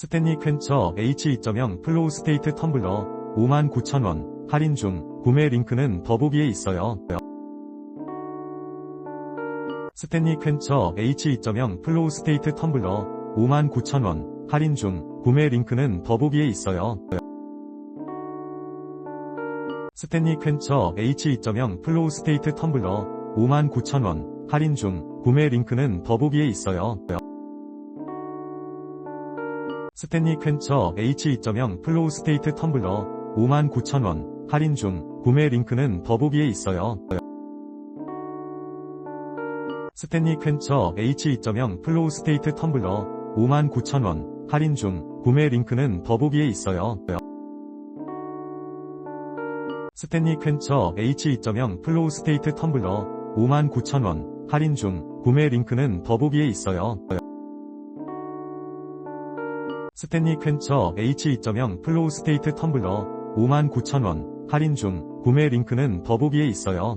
스탠리 퀸처 H2.0 플로우 스테이트 텀블러 59,000원 할인 중 구매 링크는 더보기에 있어요. 스탠리 퀸처 H2.0 플로우 스테이트 텀블러 59,000원 할인 중 구매 링크는 더보기에 있어요. 스탠리 퀸처 H2.0 플로우 스테이트 텀블러 59,000원 할인 중 구매 링크는 더보기에 있어요. 스탠리 퀸처 H2.0 플로우 스테이트 텀블러 59,000원 할인 중 구매 링크는 더보기에 있어요. 스탠리 퀸처 H2.0 플로우 스테이트 텀블러 59,000원 할인 중 구매 링크는 더보기에 있어요. 스탠리 퀸처 H2.0 플로우 스테이트 텀블러 59,000원 할인 중 구매 링크는 더보기에 있어요. 스탠리 퀸처 H2.0 플로우 스테이트 텀블러 59,000원 할인 중 구매 링크는 더보기에 있어요.